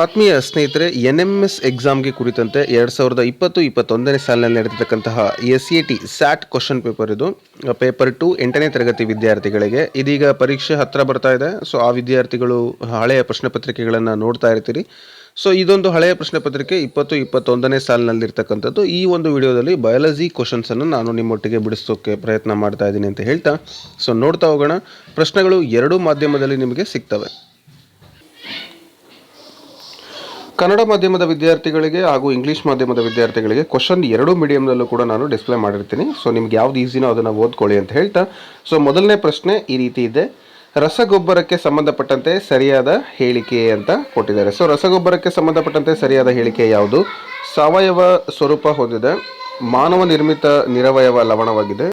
ಆತ್ಮೀಯ ಸ್ನೇಹಿತರೆ N M S ಎಕ್ಸಾಮ್ಗೆ ಕುರಿತಂತೆ ಎರಡು ಸಾವಿರದ ಇಪ್ಪತ್ತು, ಇಪ್ಪತ್ತೊಂದನೇ ಸಾಲಿನಲ್ಲಿ ನಡೆದಿರ್ತಕ್ಕಂತಹ S A T SAT question paper ಇದು. ಪೇಪರ್ ಟು ಎಂಟನೇ ತರಗತಿ ವಿದ್ಯಾರ್ಥಿಗಳಿಗೆ. ಇದೀಗ ಪರೀಕ್ಷೆ ಹತ್ತಿರ ಬರ್ತಾ ಇದೆ. ಸೊ ಆ ವಿದ್ಯಾರ್ಥಿಗಳು ಹಳೆಯ ಪ್ರಶ್ನೆ ಪತ್ರಿಕೆಗಳನ್ನು ನೋಡ್ತಾ ಇರ್ತೀರಿ. ಸೊ ಇದೊಂದು ಹಳೆಯ ಪ್ರಶ್ನೆ ಪತ್ರಿಕೆ, ಇಪ್ಪತ್ತು, ಇಪ್ಪತ್ತೊಂದನೇ ಸಾಲಿನಲ್ಲಿರ್ತಕ್ಕಂಥದ್ದು ಈ ಒಂದು ವಿಡಿಯೋದಲ್ಲಿ ಬಯಾಲಜಿ ಕ್ವಶನ್ಸನ್ನು ನಾನು ನಿಮ್ಮೊಟ್ಟಿಗೆ ಬಿಡಿಸೋಕ್ಕೆ ಪ್ರಯತ್ನ ಮಾಡ್ತಾ ಇದ್ದೀನಿ ಅಂತ ಹೇಳ್ತಾ. ಸೊ ನೋಡ್ತಾ ಹೋಗೋಣ. ಪ್ರಶ್ನೆಗಳು ಎರಡೂ ಮಾಧ್ಯಮದಲ್ಲಿ ನಿಮಗೆ ಸಿಗ್ತವೆ. ಕನ್ನಡ ಮಾಧ್ಯಮದ ವಿದ್ಯಾರ್ಥಿಗಳಿಗೆ ಹಾಗೂ ಇಂಗ್ಲೀಷ್ ಮಾಧ್ಯಮದ ವಿದ್ಯಾರ್ಥಿಗಳಿಗೆ ಕ್ವಶನ್ ಎರಡು ಮೀಡಿಯಂನಲ್ಲೂ ಕೂಡ ನಾನು ಡಿಸ್ಪ್ಲೇ ಮಾಡಿರ್ತೀನಿ. ಸೊ ನಿಮ್ಗೆ ಯಾವ್ದು ಈಸಿನೋ ಅದನ್ನು ಓದ್ಕೊಳ್ಳಿ ಅಂತ ಹೇಳ್ತಾ. ಸೊ ಮೊದಲನೇ ಪ್ರಶ್ನೆ ಈ ರೀತಿ ಇದೆ. ರಸಗೊಬ್ಬರಕ್ಕೆ ಸಂಬಂಧಪಟ್ಟಂತೆ ಸರಿಯಾದ ಹೇಳಿಕೆ ಅಂತ ಕೊಟ್ಟಿದ್ದಾರೆ. ಸೊ ರಸಗೊಬ್ಬರಕ್ಕೆ ಸಂಬಂಧಪಟ್ಟಂತೆ ಸರಿಯಾದ ಹೇಳಿಕೆ ಯಾವುದು? ಸಾವಯವ ಸ್ವರೂಪ ಹೊಂದಿದೆ ಮಾನವ ನಿರ್ಮಿತ ನಿರವಯವ ಲವಣವಾಗಿದೆ.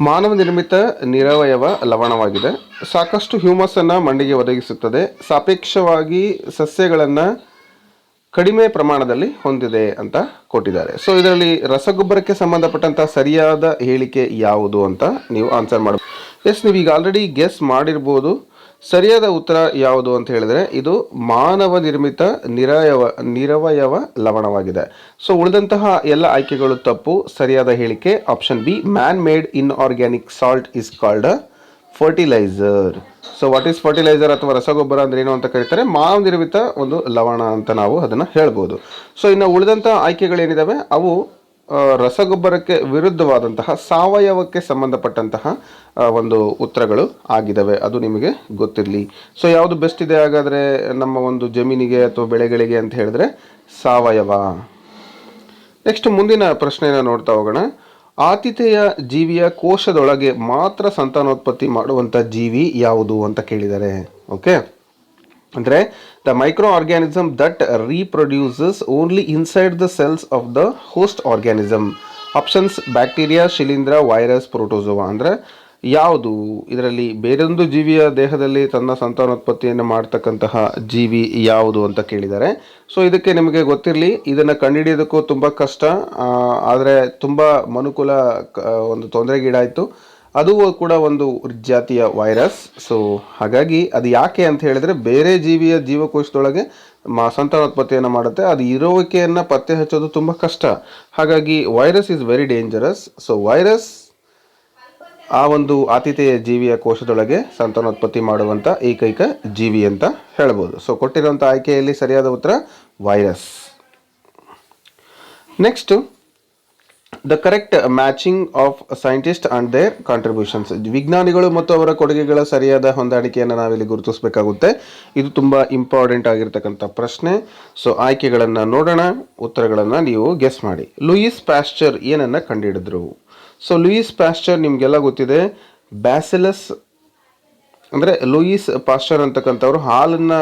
ಮಾನವ ನಿರ್ಮಿತ ನಿರವಯವ ಲವಣವಾಗಿದೆ. ಸಾಕಷ್ಟು ಹ್ಯೂಮಸ್ ಅನ್ನ ಮಣ್ಣಿಗೆ ಒದಗಿಸುತ್ತದೆ. ಸಾಪೇಕ್ಷವಾಗಿ ಸಸ್ಯಗಳನ್ನು ಕಡಿಮೆ ಪ್ರಮಾಣದಲ್ಲಿ ಹೊಂದಿದೆ ಅಂತ ಕೊಟ್ಟಿದ್ದಾರೆ. ಸೊ ಇದರಲ್ಲಿ ರಸಗೊಬ್ಬರಕ್ಕೆ ಸಂಬಂಧಪಟ್ಟಂತ ಸರಿಯಾದ ಹೇಳಿಕೆ ಯಾವುದು ಅಂತ ನೀವು ಆನ್ಸರ್ ಮಾಡಬಹುದು ಎಸ್ ನೀವು ಈಗ ಆಲ್ರೆಡಿ ಗೆಸ್ ಮಾಡಿರ್ಬೋದು. ಸರಿಯಾದ ಉತ್ತರ ಯಾವುದು ಅಂತ ಹೇಳಿದ್ರೆ, ಇದು ಮಾನವ ನಿರ್ಮಿತ ನಿರಯವ, ನಿರವಯವ ಲವಣವಾಗಿದೆ. ಸೊ ಉಳಿದಂತಹ ಎಲ್ಲ ಆಯ್ಕೆಗಳು ತಪ್ಪು, ಸರಿಯಾದ ಹೇಳಿಕೆ option B man made in organic salt is called fertiliser so what is fertiliser ಅಥವಾ ರಸಗೊಬ್ಬರ ಅಂದ್ರೆ ಏನು ಅಂತ ಕರೀತಾರೆ? ಮಾನವ ನಿರ್ಮಿತ ಒಂದು ಲವಣ ಅಂತ ನಾವು ಅದನ್ನು ಹೇಳ್ಬೋದು. ಸೊ ಇನ್ನು ಉಳಿದಂಥ ಆಯ್ಕೆಗಳೇನಿದಾವೆ? ಅವು ರಸಗೊಬ್ಬರಕ್ಕೆ ವಿರುದ್ಧವಾದಂತಹ ಸಾವಯವಕ್ಕೆ ಸಂಬಂಧಪಟ್ಟಂತಹ ಒಂದು ಉತ್ತರಗಳು ಆಗಿದ್ದಾವೆ ಅದು ನಿಮಗೆ ಗೊತ್ತಿರಲಿ. ಸೊ ಯಾವುದು ಬೆಸ್ಟ್ ಇದೆ ಹಾಗಾದರೆ ನಮ್ಮ ಒಂದು ಜಮೀನಿಗೆ ಅಥವಾ ಬೆಳೆಗಳಿಗೆ ಅಂತ ಹೇಳಿದ್ರೆ ಸಾವಯವ. ನೆಕ್ಸ್ಟ್ ಮುಂದಿನ ಪ್ರಶ್ನೆಯನ್ನು ನೋಡ್ತಾ ಹೋಗೋಣ. ಆತಿಥೇಯ ಜೀವಿಯ ಕೋಶದೊಳಗೆ ಮಾತ್ರ ಸಂತಾನೋತ್ಪತ್ತಿ ಮಾಡುವಂಥ ಜೀವಿ ಯಾವುದು ಅಂತ ಕೇಳಿದ್ದಾರೆ ಓಕೆ? ಅಂದರೆ the microorganism that reproduces only inside the cells of the host organism options bacteria ಶಿಲೀಂಧ್ರ ವೈರಸ್ ಪ್ರೋಟೋಸೋವಾ ಅಂದರೆ ಯಾವುದು? ಇದರಲ್ಲಿ ಬೇರೊಂದು ಜೀವಿಯ ದೇಹದಲ್ಲಿ ತನ್ನ ಸಂತಾನೋತ್ಪತ್ತಿಯನ್ನು ಮಾಡ್ತಕ್ಕಂತಹ ಜೀವಿ ಯಾವುದು ಅಂತ ಕೇಳಿದ್ದಾರೆ. ಸೊ ಇದಕ್ಕೆ ನಿಮಗೆ ಗೊತ್ತಿರಲಿ, ಇದನ್ನು ಕಂಡುಹಿಡಿಯೋದಕ್ಕೂ ತುಂಬ ಕಷ್ಟ. ಆದರೆ ತುಂಬ ಮನುಕುಲ ಒಂದು ತೊಂದರೆಗೀಡಾಯಿತು. ಅದು ಕೂಡ ಒಂದು ಜಾತಿಯ ವೈರಸ್. ಸೊ ಹಾಗಾಗಿ ಅದು ಯಾಕೆ ಅಂತ ಹೇಳಿದ್ರೆ, ಬೇರೆ ಜೀವಿಯ ಜೀವಕೋಶದೊಳಗೆ ಮಾ, ಸಂತಾನೋತ್ಪತ್ತಿಯನ್ನು ಮಾಡುತ್ತೆ. ಅದು ಇರುವಿಕೆಯನ್ನು ಪತ್ತೆ ಹಚ್ಚೋದು ತುಂಬ ಕಷ್ಟ. ಹಾಗಾಗಿ virus is very dangerous. So virus ಆ ಒಂದು ಆತಿಥೇಯ ಜೀವಿಯ ಕೋಶದೊಳಗೆ ಸಂತಾನೋತ್ಪತ್ತಿ ಮಾಡುವಂಥ ಏಕೈಕ ಜೀವಿ ಅಂತ ಹೇಳ್ಬೋದು. ಸೊ ಕೊಟ್ಟಿರುವಂಥ ಆಯ್ಕೆಯಲ್ಲಿ ಸರಿಯಾದ ಉತ್ತರ virus next the correct matching of scientist and their contributions ವಿಜ್ಞಾನಿಗಳು ಮತ್ತು ಅವರ ಕೊಡುಗೆಗಳ ಸರಿಯಾದ ಹೊಂದಾಣಿಕೆಯನ್ನು ನಾವಿಲ್ಲಿ ಗುರುತಿಸಬೇಕಾಗುತ್ತೆ. ಇದು ತುಂಬ ಇಂಪಾರ್ಟೆಂಟ್ ಆಗಿರ್ತಕ್ಕಂಥ ಪ್ರಶ್ನೆ. ಸೊ ಆಯ್ಕೆಗಳನ್ನು ನೋಡೋಣ, ಉತ್ತರಗಳನ್ನು ನೀವು ಗೆಸ್ ಮಾಡಿ. ಲೂಯಿಸ್ ಪ್ಯಾಶ್ಚರ್ ಏನನ್ನು ಕಂಡುಹಿಡಿದ್ರು? ಸೊ ಲೂಯಿಸ್ ಪ್ಯಾಶ್ಚರ್ ನಿಮಗೆಲ್ಲ ಗೊತ್ತಿದೆ. ಬ್ಯಾಸಿಲಸ್ ಅಂದರೆ ಲೂಯಿಸ್ ಪಾಶ್ಚರ್ ಅಂತಕ್ಕಂಥವ್ರು ಹಾಲನ್ನು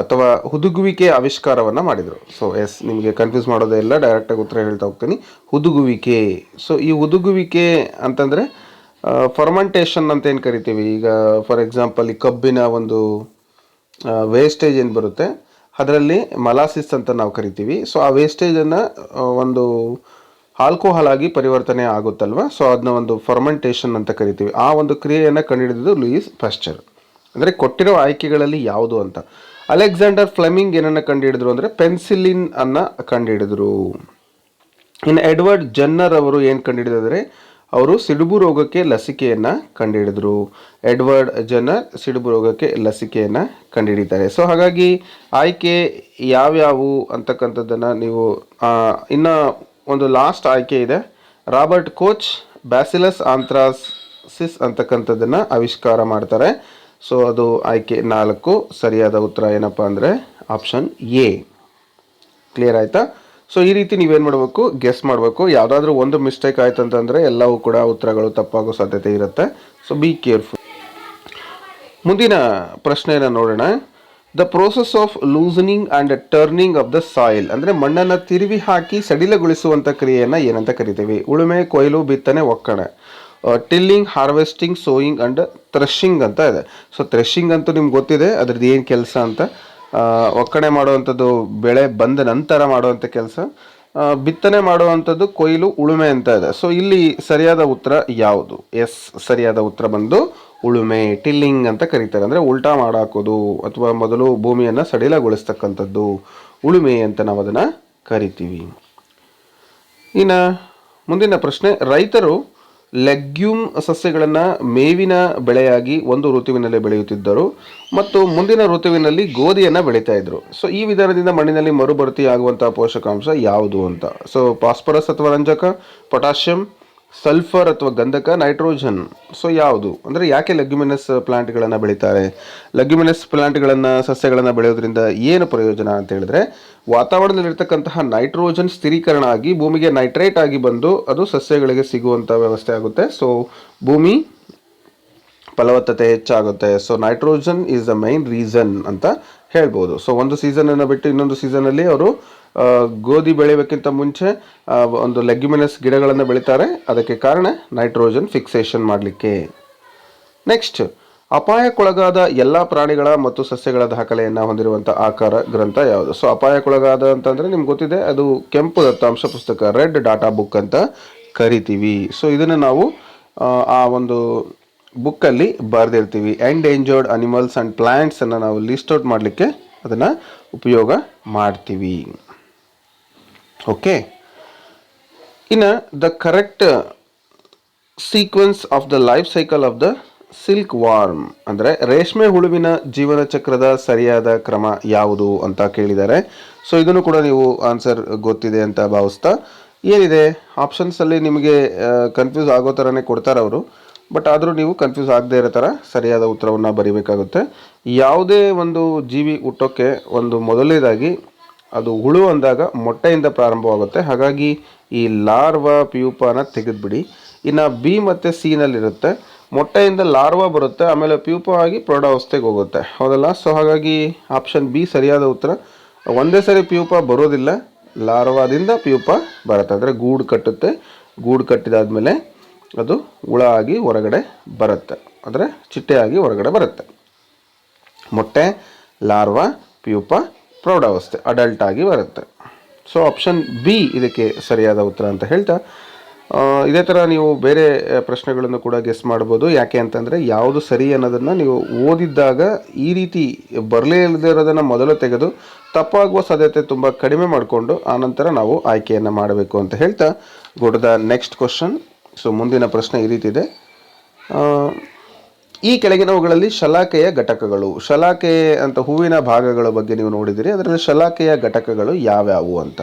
ಅಥವಾ ಹುದುಗುವಿಕೆ ಆವಿಷ್ಕಾರವನ್ನು ಮಾಡಿದರು. ಸೊ ಎಸ್ ನಿಮಗೆ ಕನ್ಫ್ಯೂಸ್ ಮಾಡೋದೇ ಇಲ್ಲ ಡೈರೆಕ್ಟಾಗಿ ಉತ್ತರ ಹೇಳ್ತಾ ಹೋಗ್ತೀನಿ. ಹುದುಗುವಿಕೆ. ಸೊ ಈ ಹುದುಗುವಿಕೆ ಅಂತಂದರೆ ಫರ್ಮೆಂಟೇಷನ್ ಅಂತ ಏನು ಕರಿತೀವಿ? ಈಗ ಫಾರ್ ಎಕ್ಸಾಂಪಲ್ ಈ ಕಬ್ಬಿನ ಒಂದು ವೇಸ್ಟೇಜ್ ಏನು ಬರುತ್ತೆ? ಅದರಲ್ಲಿ ಮಲಾಸಿಸ್ ಅಂತ ನಾವು ಕರಿತೀವಿ. ಸೊ ಆ ವೇಸ್ಟೇಜನ್ನು ಒಂದು ಆಲ್ಕೋಹಾಲ್ ಆಗಿ ಪರಿವರ್ತನೆ ಆಗುತ್ತಲ್ವ? ಸೊ ಅದನ್ನ ಒಂದು ಫರ್ಮೆಂಟೇಷನ್ ಅಂತ ಕರಿತೀವಿ. ಆ ಒಂದು ಕ್ರಿಯೆಯನ್ನು ಕಂಡುಹಿಡಿದು ಲೂಯಿಸ್ ಪಾಶ್ಚರ್ ಅಂದರೆ ಕೊಟ್ಟಿರೋ ಆಯ್ಕೆಗಳಲ್ಲಿ ಯಾವುದು ಅಂತ. ಅಲೆಕ್ಸಾಂಡರ್ ಫ್ಲೆಮಿಂಗ್ ಏನನ್ನು ಕಂಡುಹಿಡಿದ್ರು ಅಂದರೆ ಪೆನ್ಸಿಲಿನ್ ಅನ್ನ ಕಂಡುಹಿಡಿದ್ರು. ಇನ್ನು ಎಡ್ವರ್ಡ್ ಜನ್ನರ್ ಅವರು ಏನು ಕಂಡುಹಿಡಿದರೆ ಅವರು ಸಿಡುಬು ರೋಗಕ್ಕೆ ಲಸಿಕೆಯನ್ನು ಕಂಡುಹಿಡಿದ್ರು. ಎಡ್ವರ್ಡ್ ಜನರ್ ಸಿಡುಬು ರೋಗಕ್ಕೆ ಲಸಿಕೆಯನ್ನು ಕಂಡುಹಿಡಿತಾರೆ ಸೊ ಹಾಗಾಗಿ ಆಯ್ಕೆ ಯಾವ್ಯಾವು ಅಂತಕ್ಕಂಥದ್ದನ್ನು ನೀವು ಇನ್ನು ಒಂದು ಲಾಸ್ಟ್ ಆಯ್ಕೆ ಇದೆ. ರಾಬರ್ಟ್ ಕೋಚ್ ಬ್ಯಾಸಿಲಸ್ ಆಂಥ್ರಾಸಿಸ್ ಅಂತಕ್ಕಂಥದ್ದನ್ನು ಆವಿಷ್ಕಾರ ಮಾಡ್ತಾರೆ. ಸೊ ಅದು ಆಯ್ಕೆ ನಾಲ್ಕು. ಸರಿಯಾದ ಉತ್ತರ ಏನಪ್ಪ ಅಂದರೆ ಆಪ್ಷನ್ ಎ ಕ್ಲಿಯರ್ ಆಯಿತಾ? ಸೊ ಈ ರೀತಿ ನೀವೇನು ಮಾಡಬೇಕು? ಗೆಸ್ ಮಾಡಬೇಕು. ಯಾವುದಾದ್ರೂ ಒಂದು ಮಿಸ್ಟೇಕ್ ಆಯ್ತು ಅಂತಂದರೆ ಎಲ್ಲವೂ ಕೂಡ ಉತ್ತರಗಳು ತಪ್ಪಾಗೋ ಸಾಧ್ಯತೆ ಇರುತ್ತೆ. ಸೊ ಬಿ ಕೇರ್ಫುಲ್ ಮುಂದಿನ ಪ್ರಶ್ನೆಯನ್ನು ನೋಡೋಣ. The process of loosening and turning of the soil ಅಂದರೆ ಮಣ್ಣನ್ನು ತಿರುವಿ ಹಾಕಿ ಸಡಿಲಗೊಳಿಸುವಂಥ ಕ್ರಿಯೆಯನ್ನು ಏನಂತ ಕರಿತೀವಿ? ಉಳುಮೆ, ಕೊಯ್ಲು, ಬಿತ್ತನೆ, ಒಕ್ಕಣೆ. Tilling harvesting sowing and threshing ಅಂತ ಇದೆ. ಸೊ ಥ್ರೆಶಿಂಗ್ ಅಂತೂ ನಿಮ್ಗೆ ಗೊತ್ತಿದೆ, ಅದ್ರದ್ದು ಏನು ಕೆಲಸ ಅಂತ. ಒಕ್ಕಣೆ ಮಾಡುವಂಥದ್ದು ಬೆಳೆ ಬಂದ ನಂತರ ಮಾಡುವಂಥ ಕೆಲಸ. ಬಿತ್ತನೆ ಮಾಡುವಂಥದ್ದು ಕೊಯ್ಲು ಉಳುಮೆ ಅಂತ ಇದೆ. ಸೊ ಇಲ್ಲಿ ಸರಿಯಾದ ಉತ್ತರ ಯಾವುದು? ಎಸ್, ಸರಿಯಾದ ಉತ್ತರ ಬಂದು ಉಳುಮೆ, ಟಿಲ್ಲಿಂಗ್ ಅಂತ ಕರೀತಾರೆ. ಅಂದರೆ ಉಲ್ಟಾ ಮಾಡಾಕೋದು ಅಥವಾ ಮೊದಲು ಭೂಮಿಯನ್ನು ಸಡಿಲಗೊಳಿಸ್ತಕ್ಕಂಥದ್ದು ಉಳುಮೆ ಅಂತ ನಾವು ಅದನ್ನು ಕರಿತೀವಿ. ಇನ್ನು ಮುಂದಿನ ಪ್ರಶ್ನೆ, ರೈತರು ಲೆಗ್ಯೂಮ್ ಸಸ್ಯಗಳನ್ನು ಮೇವಿನ ಬೆಳೆಯಾಗಿ ಒಂದು ಋತುವಿನಲ್ಲಿ ಬೆಳೆಯುತ್ತಿದ್ದರು ಮತ್ತು ಮುಂದಿನ ಋತುವಿನಲ್ಲಿ ಗೋಧಿಯನ್ನು ಬೆಳೀತಾ ಇದ್ದರು ಸೊ ಈ ವಿಧಾನದಿಂದ ಮಣ್ಣಿನಲ್ಲಿ ಮರುಭರ್ತಿ ಆಗುವಂತಹ ಪೋಷಕಾಂಶ ಯಾವುದು ಅಂತ? ಸೊ ಫಾಸ್ಫರಸ್ ಅಥವಾ ರಂಜಕ ಪೊಟ್ಯಾಷಿಯಂ ಸಲ್ಫರ್ ಅಥವಾ ಗಂಧಕ, ನೈಟ್ರೋಜನ್, ಸೊ ಯಾವುದು? ಅಂದರೆ ಯಾಕೆ ಲಗ್ಯುಮಿನಸ್ ಪ್ಲಾಂಟ್ಗಳನ್ನು ಬೆಳೀತಾರೆ? ಲಗ್ಯುಮಿನಸ್ ಪ್ಲಾಂಟ್ಗಳನ್ನು, ಸಸ್ಯಗಳನ್ನು ಬೆಳೆಯೋದ್ರಿಂದ ಏನು ಪ್ರಯೋಜನ ಅಂತ ಹೇಳಿದ್ರೆ, ವಾತಾವರಣದಲ್ಲಿರ್ತಕ್ಕಂತಹ ನೈಟ್ರೋಜನ್ ಸ್ಥಿರೀಕರಣ ಆಗಿ ಭೂಮಿಗೆ ನೈಟ್ರೇಟ್ ಆಗಿ ಬಂದು ಅದು ಸಸ್ಯಗಳಿಗೆ ಸಿಗುವಂಥ ವ್ಯವಸ್ಥೆ ಆಗುತ್ತೆ. ಸೊ ಭೂಮಿ ಫಲವತ್ತತೆ ಹೆಚ್ಚಾಗುತ್ತೆ. So nitrogen is the main reason ಅಂತ ಹೇಳ್ಬೋದು. ಸೊ ಒಂದು ಸೀಸನನ್ನು ಬಿಟ್ಟು ಇನ್ನೊಂದು ಸೀಸನಲ್ಲಿ ಅವರು ಗೋಧಿ ಬೆಳೆಯೋಕ್ಕಿಂತ ಮುಂಚೆ ಒಂದು ಲೆಗ್ಯುಮಿನಸ್ ಗಿಡಗಳನ್ನು ಬೆಳೀತಾರೆ. ಅದಕ್ಕೆ ಕಾರಣ ನೈಟ್ರೋಜನ್ ಫಿಕ್ಸೇಷನ್ ಮಾಡಲಿಕ್ಕೆ. ನೆಕ್ಸ್ಟ್ ಅಪಾಯಕ್ಕೊಳಗಾದ ಎಲ್ಲ ಪ್ರಾಣಿಗಳ ಮತ್ತು ಸಸ್ಯಗಳ ದಾಖಲೆಯನ್ನು ಹೊಂದಿರುವಂಥ ಆಕಾರ ಗ್ರಂಥ ಯಾವುದು? ಸೊ ಅಪಾಯಕ್ಕೊಳಗಾದ ಅಂತಂದರೆ ನಿಮ್ಗೆ ಗೊತ್ತಿದೆ ಅದು ಕೆಂಪು ದತ್ತಾಂಶ ಪುಸ್ತಕ ರೆಡ್ ಡಾಟಾ ಬುಕ್ ಅಂತ ಕರಿತೀವಿ. ಸೊ ಇದನ್ನು ನಾವು ಆ, ಆ ಒಂದು ಬುಕ್ಕಲ್ಲಿ ಬರೆದಿರ್ತೀವಿ. ಎಂಡೇಂಜರ್ಡ್ ಅನಿಮಲ್ಸ್ ಆ್ಯಂಡ್ ಪ್ಲ್ಯಾಂಟ್ಸನ್ನು ನಾವು ಲಿಸ್ಟ್ ಔಟ್ ಮಾಡಲಿಕ್ಕೆ ಅದನ್ನು ಉಪಯೋಗ ಮಾಡ್ತೀವಿ. ಓಕೆ ಇನ್ನು the correct sequence of the life cycle of the silkworm ಅಂದರೆ ರೇಷ್ಮೆ ಹುಳುವಿನ ಜೀವನ ಚಕ್ರದ ಸರಿಯಾದ ಕ್ರಮ ಯಾವುದು ಅಂತ ಕೇಳಿದ್ದಾರೆ. ಸೊ ಇದನ್ನು ಕೂಡ ನೀವು ಆನ್ಸರ್ ಗೊತ್ತಿದೆ ಅಂತ ಭಾವಿಸ್ತಾ ಏನಿದೆ? ಆಪ್ಷನ್ಸಲ್ಲಿ ನಿಮಗೆ ಕನ್ಫ್ಯೂಸ್ ಆಗೋ ಥರನೇ ಕೊಡ್ತಾರೆ ಅವರು. ಬಟ್ ಆದರೂ ನೀವು ಕನ್ಫ್ಯೂಸ್ ಆಗದೇ ಇರೋ ಥರ ಸರಿಯಾದ ಉತ್ತರವನ್ನು ಬರೀಬೇಕಾಗುತ್ತೆ. ಯಾವುದೇ ಒಂದು ಜೀವಿ ಹುಟ್ಟೋಕ್ಕೆ ಒಂದು ಮೊದಲನೇದಾಗಿ ಅದು ಹುಳು ಅಂದಾಗ ಮೊಟ್ಟೆಯಿಂದ ಪ್ರಾರಂಭವಾಗುತ್ತೆ. ಹಾಗಾಗಿ ಈ ಲಾರ್ವಾ ಪ್ಯೂಪಾನ ತೆಗೆದುಬಿಡಿ. ಇನ್ನು ಬಿ ಮತ್ತು ಸಿನಲ್ಲಿರುತ್ತೆ ಮೊಟ್ಟೆಯಿಂದ ಲಾರ್ವಾ ಬರುತ್ತೆ, ಆಮೇಲೆ ಪ್ಯೂಪ ಆಗಿ ಪ್ರೌಢಾವಸ್ಥೆಗೆ ಹೋಗುತ್ತೆ. ಹೌದಲ್ಲ? ಸೊ ಹಾಗಾಗಿ ಆಪ್ಷನ್ ಬಿ ಸರಿಯಾದ ಉತ್ತರ. ಒಂದೇ ಸರಿ ಪ್ಯೂಪ ಬರೋದಿಲ್ಲ. ಲಾರ್ವಾದಿಂದ ಪ್ಯೂಪ ಬರುತ್ತೆ. ಅಂದರೆ ಗೂಡು ಕಟ್ಟುತ್ತೆ. ಗೂಡು ಕಟ್ಟಿದಾದ್ಮೇಲೆ ಅದು ಹುಳ ಆಗಿ ಹೊರಗಡೆ ಬರುತ್ತೆ. ಅಂದರೆ ಚಿಟ್ಟೆಯಾಗಿ ಹೊರಗಡೆ ಬರುತ್ತೆ. ಮೊಟ್ಟೆ, ಲಾರ್ವಾ, ಪ್ಯೂಪ ಪ್ರೌಢಾವಸ್ಥೆ ಅಡಲ್ಟ್ ಆಗಿ ಬರುತ್ತೆ. ಸೊ ಆಪ್ಷನ್ ಬಿ ಇದಕ್ಕೆ ಸರಿಯಾದ ಉತ್ತರ ಅಂತ ಹೇಳ್ತಾ ಇದೇ ಥರ ನೀವು ಬೇರೆ ಪ್ರಶ್ನೆಗಳನ್ನು ಕೂಡ ಗೆಸ್ ಮಾಡ್ಬೋದು. ಯಾಕೆ ಅಂತಂದರೆ ಯಾವುದು ಸರಿ ಅನ್ನೋದನ್ನು ನೀವು ಓದಿದ್ದಾಗ ಈ ರೀತಿ ಬರಲೇ ಇರೋದನ್ನು ಮೊದಲು ತೆಗೆದು ತಪ್ಪಾಗುವ ಸಾಧ್ಯತೆ ತುಂಬ ಕಡಿಮೆ ಮಾಡಿಕೊಂಡು ಆನಂತರ ನಾವು ಆಯ್ಕೆಯನ್ನು ಮಾಡಬೇಕು ಅಂತ ಹೇಳ್ತಾ good the next question so ಮುಂದಿನ ಪ್ರಶ್ನೆ ಈ ರೀತಿ ಇದೆ. ಈ ಕೆಳಗಿನವುಗಳಲ್ಲಿ ಶಲಾಕೆಯ ಘಟಕಗಳು. ಶಲಾಕೆ ಅಂತ ಹೂವಿನ ಭಾಗಗಳ ಬಗ್ಗೆ ನೀವು ನೋಡಿದಿರಿ, ಅದರಲ್ಲಿ ಶಲಾಕೆಯ ಘಟಕಗಳು ಯಾವ್ಯಾವು ಅಂತ.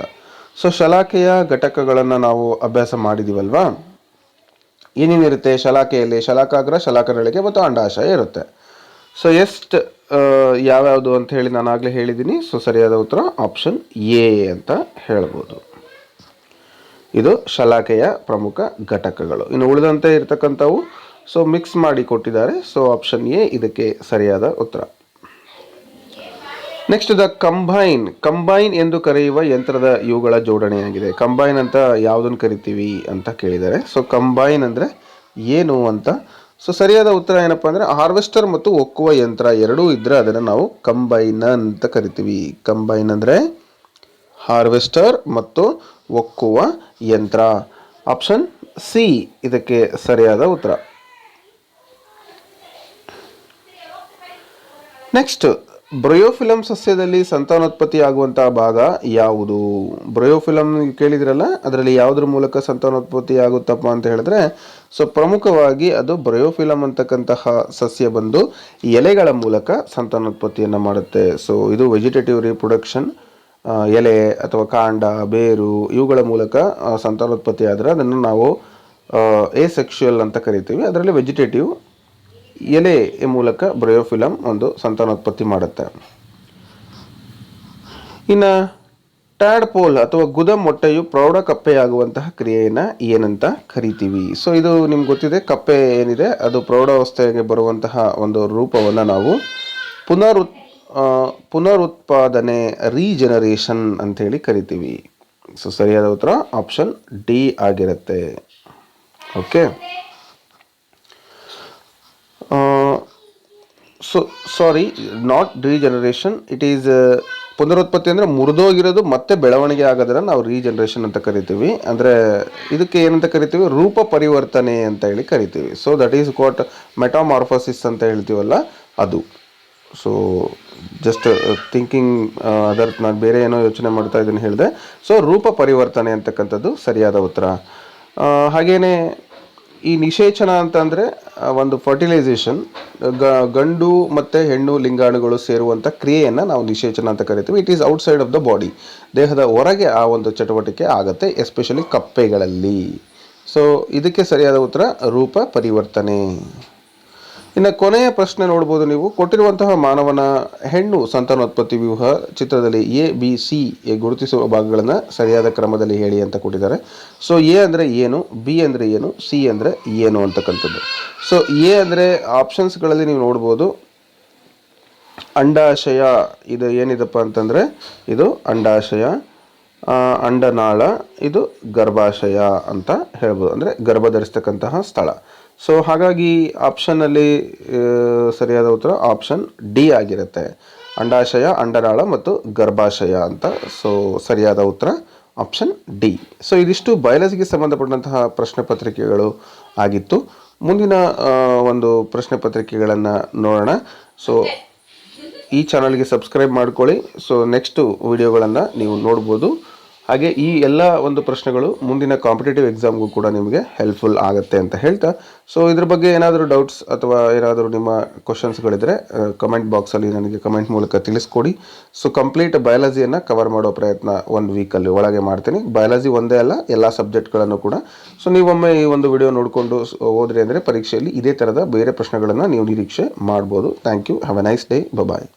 ಸೊ ಶಲಾಕೆಯ ಘಟಕಗಳನ್ನು ನಾವು ಅಭ್ಯಾಸ ಮಾಡಿದ್ದೀವಲ್ವಾ ಏನೇನಿರುತ್ತೆ ಶಲಾಕೆಯಲ್ಲಿ ಶಲಾಕಾಗ್ರ ಶಲಾಕರಳಿಗೆ ಮತ್ತು ಅಂಡಾಶಯ ಇರುತ್ತೆ. ಸೊ ಎಷ್ಟು ಯಾವ್ಯಾವುದು ಅಂತ ಹೇಳಿ ನಾನು ಆಗಲೇ ಹೇಳಿದ್ದೀನಿ ಸೊ ಸರಿಯಾದ ಉತ್ತರ ಆಪ್ಷನ್ ಎ ಅಂತ ಹೇಳ್ಬೋದು. ಇದು ಶಲಾಕೆಯ ಪ್ರಮುಖ ಘಟಕಗಳು. ಇನ್ನು ಉಳಿದಂತೆ ಇರತಕ್ಕಂಥವು ಸೊ ಮಿಕ್ಸ್ ಮಾಡಿ ಕೊಟ್ಟಿದ್ದಾರೆ. ಸೊ ಆಪ್ಷನ್ ಎ ಇದಕ್ಕೆ ಸರಿಯಾದ ಉತ್ತರ. ನೆಕ್ಸ್ಟ್ ದ ಕಂಬೈನ್ ಕಂಬೈನ್ ಎಂದು ಕರೆಯುವ ಯಂತ್ರದ ಇವುಗಳ ಜೋಡಣೆಯಾಗಿದೆ. ಕಂಬೈನ್ ಅಂತ ಯಾವುದನ್ನು ಕರಿತೀವಿ ಅಂತ ಕೇಳಿದ್ದಾರೆ. ಸೊ ಕಂಬೈನ್ ಅಂದರೆ ಏನು ಅಂತ. ಸೊ ಸರಿಯಾದ ಉತ್ತರ ಏನಪ್ಪ ಅಂದರೆ ಹಾರ್ವೆಸ್ಟರ್ ಮತ್ತು ಒಕ್ಕುವ ಯಂತ್ರ ಎರಡೂ ಇದ್ದರೆ ಅದನ್ನು ನಾವು ಕಂಬೈನ್ ಅಂತ ಕರಿತೀವಿ. ಕಂಬೈನ್ ಅಂದರೆ ಹಾರ್ವೆಸ್ಟರ್ ಮತ್ತು ಒಕ್ಕುವ ಯಂತ್ರ. ಆಪ್ಷನ್ ಸಿ ಇದಕ್ಕೆ ಸರಿಯಾದ ಉತ್ತರ. ನೆಕ್ಸ್ಟ್ ಬ್ರಯೋಫಿಲಮ್ ಸಸ್ಯದಲ್ಲಿ ಸಂತಾನೋತ್ಪತ್ತಿ ಆಗುವಂತಹ ಭಾಗ ಯಾವುದು? ಬ್ರಯೋಫಿಲಮ್ ಕೇಳಿದ್ರಲ್ಲ, ಅದರಲ್ಲಿ ಯಾವುದ್ರ ಮೂಲಕ ಸಂತಾನೋತ್ಪತ್ತಿ ಆಗುತ್ತಪ್ಪ ಅಂತ ಹೇಳಿದ್ರೆ ಸೊ ಪ್ರಮುಖವಾಗಿ ಅದು ಬ್ರಯೋಫಿಲಮ್ ಅಂತಕ್ಕಂತಹ ಸಸ್ಯ ಬಂದು ಎಲೆಗಳ ಮೂಲಕ ಸಂತಾನೋತ್ಪತ್ತಿಯನ್ನು ಮಾಡುತ್ತೆ. ಸೊ ಇದು ವೆಜಿಟೇಟಿವ್ ರೀಪ್ರೊಡಕ್ಷನ್ ಎಲೆ ಅಥವಾ ಕಾಂಡ, ಬೇರು ಇವುಗಳ ಮೂಲಕ ಸಂತಾನೋತ್ಪತ್ತಿ ಆದರೆ ಅದನ್ನು ನಾವು ಎ ಸೆಕ್ಷುಯಲ್ ಅಂತ ಕರಿತೀವಿ. ಅದರಲ್ಲಿ ವೆಜಿಟೇಟಿವ್ ಎಲೆ ಮೂಲಕ ಬ್ರಯೋಫಿಲಮ್ ಒಂದು ಸಂತಾನೋತ್ಪತ್ತಿ ಮಾಡುತ್ತೆ. ಇನ್ನು ಟ್ಯಾಡ್ ಪೋಲ್ ಅಥವಾ ಗುದ ಮೊಟ್ಟೆಯು ಪ್ರೌಢ ಕಪ್ಪೆಯಾಗುವಂತಹ ಕ್ರಿಯೆಯನ್ನು ಏನಂತ ಕರಿತೀವಿ. ಸೊ ಇದು ನಿಮ್ಗೆ ಗೊತ್ತಿದೆ ಕಪ್ಪೆ ಏನಿದೆ ಅದು ಪ್ರೌಢಾವಸ್ಥೆಗೆ ಬರುವಂತಹ ಒಂದು ರೂಪವನ್ನು ನಾವು ಪುನರುತ್ ಆ, ಪುನರುತ್ಪಾದನೆ ರೀಜನರೇಷನ್ ಅಂಥೇಳಿ ಕರಿತೀವಿ. ಸೊ ಸರಿಯಾದ ಉತ್ತರ ಆಪ್ಷನ್ ಡಿ ಆಗಿರುತ್ತೆ. Okay so sorry not regeneration it is ಪುನರುತ್ಪತ್ತಿ ಅಂದರೆ ಮುರಿದೋಗಿರೋದು ಮತ್ತೆ ಬೆಳವಣಿಗೆ ಆಗೋದನ್ನು ನಾವು ರೀಜನ್ರೇಷನ್ ಅಂತ ಕರಿತೀವಿ. ಅಂದರೆ ಇದಕ್ಕೆ ಏನಂತ ಕರಿತೀವಿ? ರೂಪ ಪರಿವರ್ತನೆ ಅಂತ ಹೇಳಿ ಕರಿತೀವಿ. So that is called metamorphosis ಅಂತ ಹೇಳ್ತೀವಲ್ಲ, ಅದು. ಸೊ ಜಸ್ಟ್ ಥಿಂಕಿಂಗ್ ಅದರ್ ನಾನು ಬೇರೆ ಏನೋ ಯೋಚನೆ ಮಾಡ್ತಾ ಇದ್ದೀನಿ ಹೇಳಿದೆ. ಸೊ ರೂಪ ಪರಿವರ್ತನೆ ಅಂತಕ್ಕಂಥದ್ದು ಸರಿಯಾದ ಉತ್ತರ. ಹಾಗೆಯೇ ಹಾಗೇನೆ ಈ ನಿಷೇಚನ ಅಂತಂದರೆ ಒಂದು ಫರ್ಟಿಲೈಸೇಷನ್ ಗಂಡು ಮತ್ತು ಹೆಣ್ಣು ಲಿಂಗಾಣುಗಳು ಸೇರುವಂಥ ಕ್ರಿಯೆಯನ್ನು ನಾವು ನಿಷೇಚನ ಅಂತ ಕರಿತೀವಿ. It is outside of the body ದೇಹದ ಹೊರಗೆ ಆ ಒಂದು ಚಟುವಟಿಕೆ ಆಗುತ್ತೆ ಎಸ್ಪೆಷಲಿ ಕಪ್ಪೆಗಳಲ್ಲಿ. ಸೊ ಇದಕ್ಕೆ ಸರಿಯಾದ ಉತ್ತರ, ರೂಪ ಪರಿವರ್ತನೆ. ಇನ್ನು ಕೊನೆಯ ಪ್ರಶ್ನೆ ನೋಡ್ಬೋದು ನೀವು. ಕೊಟ್ಟಿರುವಂತಹ ಮಾನವನ ಹೆಣ್ಣು ಸಂತಾನೋತ್ಪತ್ತಿ ವ್ಯೂಹ ಚಿತ್ರದಲ್ಲಿ ಎ, ಬಿ, ಸಿ ಗುರುತಿಸುವ ಭಾಗಗಳನ್ನು ಸರಿಯಾದ ಕ್ರಮದಲ್ಲಿ ಹೇಳಿ ಅಂತ ಕೊಟ್ಟಿದ್ದಾರೆ. ಸೊ, ಎ ಅಂದರೆ ಏನು, ಬಿ ಅಂದರೆ ಏನು, ಸಿ ಅಂದರೆ ಏನು ಅಂತಕ್ಕಂಥದ್ದು. ಸೊ, ಎ ಅಂದರೆ ಆಪ್ಷನ್ಸ್ಗಳಲ್ಲಿ ನೀವು ನೋಡ್ಬೋದು. ಅಂಡಾಶಯ, ಇದು ಏನಿದಪ್ಪ ಅಂತಂದರೆ, ಇದು ಅಂಡಾಶಯ ಅಂಡನಾಳ, ಇದು ಗರ್ಭಾಶಯ ಅಂತ ಹೇಳ್ಬೋದು. ಅಂದರೆ ಗರ್ಭ ಧರಿಸ್ತಕ್ಕಂತಹ ಸ್ಥಳ. ಸೊ ಹಾಗಾಗಿ ಆಪ್ಷನ್ನಲ್ಲಿ ಸರಿಯಾದ ಉತ್ತರ ಆಪ್ಷನ್ ಡಿ ಆಗಿರುತ್ತೆ. ಅಂಡಾಶಯ, ಅಂಡರಾಳ ಮತ್ತು ಗರ್ಭಾಶಯ ಅಂತ. ಸೊ ಸರಿಯಾದ ಉತ್ತರ ಆಪ್ಷನ್ ಡಿ ಸೊ ಇದಿಷ್ಟು ಬಯಾಲಜಿಗೆ ಸಂಬಂಧಪಟ್ಟಂತಹ ಪ್ರಶ್ನೆ ಪತ್ರಿಕೆಗಳು ಆಗಿತ್ತು. ಮುಂದಿನ ಒಂದು ಪ್ರಶ್ನೆ ಪತ್ರಿಕೆಗಳನ್ನು ನೋಡೋಣ. ಸೊ ಈ ಚಾನಲ್ಗೆ ಸಬ್ಸ್ಕ್ರೈಬ್ ಮಾಡ್ಕೊಳ್ಳಿ. ಸೊ ನೆಕ್ಸ್ಟು ವಿಡಿಯೋಗಳನ್ನು ನೀವು ನೋಡ್ಬೋದು. ಹಾಗೆ ಈ ಎಲ್ಲ ಒಂದು ಪ್ರಶ್ನೆಗಳು ಮುಂದಿನ ಕಾಂಪಿಟೇಟಿವ್ ಎಕ್ಸಾಮ್ಗೂ ಕೂಡ ನಿಮಗೆ ಹೆಲ್ಪ್ಫುಲ್ ಆಗುತ್ತೆ ಅಂತ ಹೇಳ್ತಾ. ಸೊ ಇದ್ರ ಬಗ್ಗೆ ಏನಾದರೂ ಡೌಟ್ಸ್ ಅಥವಾ ಏನಾದರೂ ನಿಮ್ಮ ಕ್ವಶನ್ಸ್ಗಳಿದ್ರೆ ಕಮೆಂಟ್ ಬಾಕ್ಸಲ್ಲಿ ನನಗೆ ಕಮೆಂಟ್ ಮೂಲಕ ತಿಳಿಸ್ಕೊಡಿ. ಸೊ ಕಂಪ್ಲೀಟ್ ಬಯಾಲಜಿಯನ್ನು ಕವರ್ ಮಾಡೋ ಪ್ರಯತ್ನ ಒಂದು ವೀಕಲ್ಲಿ ಒಳಗೆ ಮಾಡ್ತೀನಿ. ಬಯಾಲಜಿ ಒಂದೇ ಅಲ್ಲ, ಎಲ್ಲ ಸಬ್ಜೆಕ್ಟ್ಗಳನ್ನು ಕೂಡ. ಸೊ ನೀವೊಮ್ಮೆ ಈ ಒಂದು ವಿಡಿಯೋ ನೋಡಿಕೊಂಡು ಹೋದ್ರಿ ಅಂದರೆ ಪರೀಕ್ಷೆಯಲ್ಲಿ ಇದೇ ಥರದ ಬೇರೆ ಪ್ರಶ್ನೆಗಳನ್ನು ನೀವು ನಿರೀಕ್ಷೆ ಮಾಡ್ಬೋದು. Thank you have a nice day bye